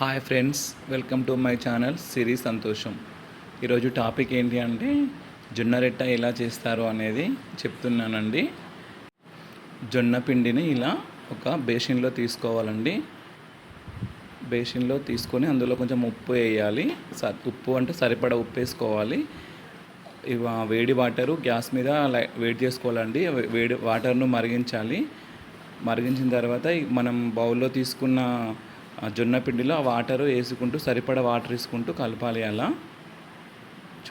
Hi friends welcome to my channel Siri Santosham ఈరోజు topic ఏంటి అంటే జొన్న రెట్ట ఎలా చేస్తారు అనేది చెప్తున్నానండి. జొన్న పిండిని ఇలా ఒక బేసిన్లో తీసుకోవాలండి. బేసిన్లో తీసుకొని అందులో కొంచెం ఉప్పు వేయాలి. స ఉప్పు అంటే సరిపడా ఉప్పు వేసుకోవాలి. ఇవ వేడి వాటరు గ్యాస్ మీద వేడి చేసుకోవాలండి. వేడి వాటర్ను మరిగించాలి. మరిగించిన తర్వాత మనం బౌల్లో తీసుకున్న జొన్న పిండిలో ఆ వాటర్ వేసుకుంటూ సరిపడ వాటర్ వేసుకుంటూ కలపాలి అలా.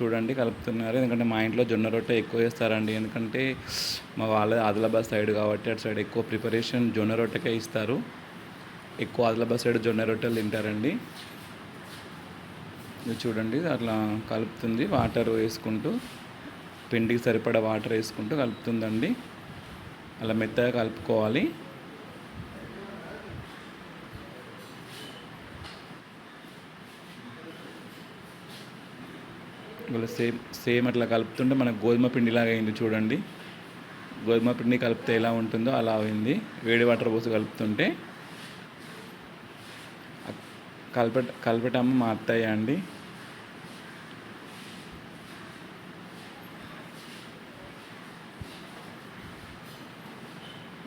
చూడండి కలుపుతున్నారు. ఎందుకంటే మా ఇంట్లో జొన్న రొట్టె ఎక్కువ వేస్తారండి ఎందుకంటే మా వాళ్ళ ఆదిలాబాద్ సైడ్ కాబట్టి అటు సైడ్ ఎక్కువ ప్రిపరేషన్ జొన్న రొట్టెకే ఇస్తారు. ఎక్కువ ఆదిలాబాద్ సైడ్ జొన్న రొట్టెలు తింటారండి. ఇది చూడండి అట్లా కలుపుతుంది. వాటర్ వేసుకుంటూ పిండికి సరిపడా వాటర్ వేసుకుంటూ కలుపుతుందండి. అలా మెత్తగా కలుపుకోవాలి. ఇవాళ సేమ్ సేమ్ అట్లా కలుపుతుంటే మనకు గోధుమ పిండిలాగా అయింది చూడండి. గోధుమ పిండి కలిపితే ఎలా ఉంటుందో అలా అయింది. వేడి వాటర్ పోసి కలుపుతుంటే కలప కలపటమ్మ మా అత్తయ్య అండి.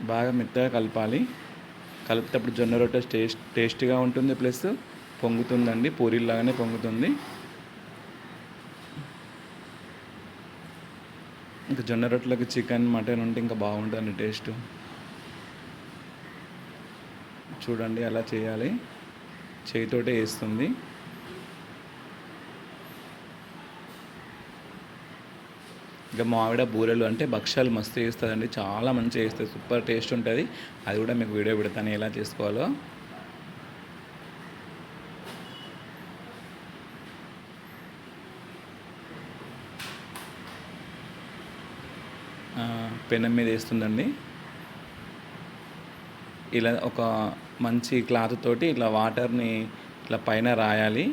బాగా మెత్తగా కలపాలి. కలిపేటప్పుడు జొన్న రొట్టె టేస్ట్ టేస్ట్గా ఉంటుంది. ప్లస్ పొంగుతుందండి. పూరీలాగానే పొంగుతుంది. ఇంకా జొన్న రొట్టెలకు చికెన్ మటన్ ఉంటే ఇంకా బాగుంటుంది టేస్ట్. చూడండి అలా చేయాలి. చేయితోటే వేస్తుంది. ఇంకా మావిడ బూరెలు అంటే భక్ష్యాలు మస్తు చేస్తుందండి. చాలా మంచిగా చేస్తుంది. సూపర్ టేస్ట్ ఉంటుంది. అది కూడా మీకు వీడియో పెడతాను ఎలా చేసుకోవాలో. పెనం మీద వేస్తుందండి. ఇలా ఒక మంచి క్లాత్ తోటి ఇట్లా వాటర్ని ఇట్లా పైన రాయాలి.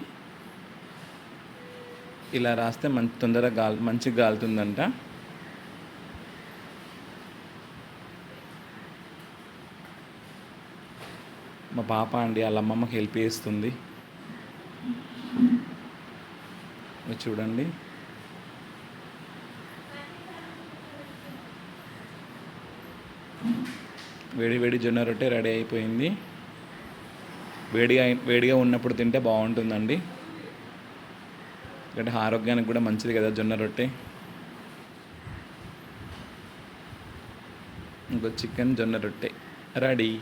ఇలా రాస్తే మంచి తొందరగా గాల్ మంచిగా గాలుతుందంట. మా పాప అండి వాళ్ళ అమ్మమ్మకి హెల్ప్ చేస్తుంది. చూడండి. వేడి వేడి జొన్న రొట్టె రెడీ అయిపోయింది. వేడిగా వేడిగా ఉన్నప్పుడు తింటే బాగుంటుందండి. ఎందుకంటే ఆరోగ్యానికి కూడా మంచిది కదా జొన్న రొట్టె. ఇంకో చికెన్ జొన్న రొట్టె. రెడీ.